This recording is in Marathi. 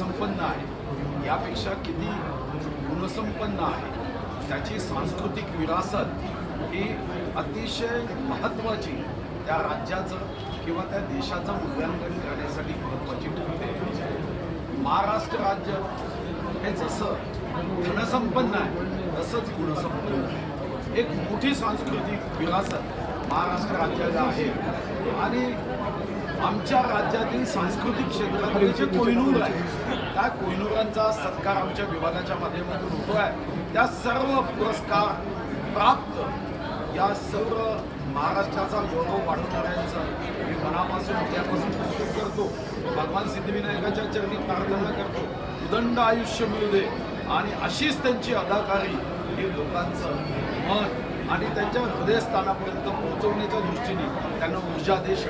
गुणसंपन्न आहे. यापेक्षा किती गुणसंपन्न आहे? त्याची सांस्कृतिक विरासत ही अतिशय महत्त्वाची त्या राज्याचं किंवा त्या देशाचं मूल्यांकन करण्यासाठी महत्त्वाची ठरते. महाराष्ट्र राज्य हे जसं धनसंपन्न आहे तसंच गुणसंपन्न आहे. एक मोठी सांस्कृतिक विरासत महाराष्ट्र राज्याला आहे. आणि आमच्या राज्यातील सांस्कृतिक क्षेत्रातील जे कोहिनूर आहे त्या कोहिनूरांचा सत्कार आमच्या विभागाच्या माध्यमातून होतो आहे. त्या सर्व पुरस्कार प्राप्त या सर्व महाराष्ट्राचा गौरव वाढवणाऱ्यांचं मी मनापासून उद्यापासून कौतुक करतो. भगवान सिद्धिविनायकाच्या चरणी प्रार्थना करतो. उदंड आयुष्य मिळू दे. आणि अशीच त्यांची अदाकारी हे लोकांचं मन आणि त्यांच्या हृदयस्थानापर्यंत पोहोचवण्याच्या दृष्टीने त्यांना ऊर्जा देश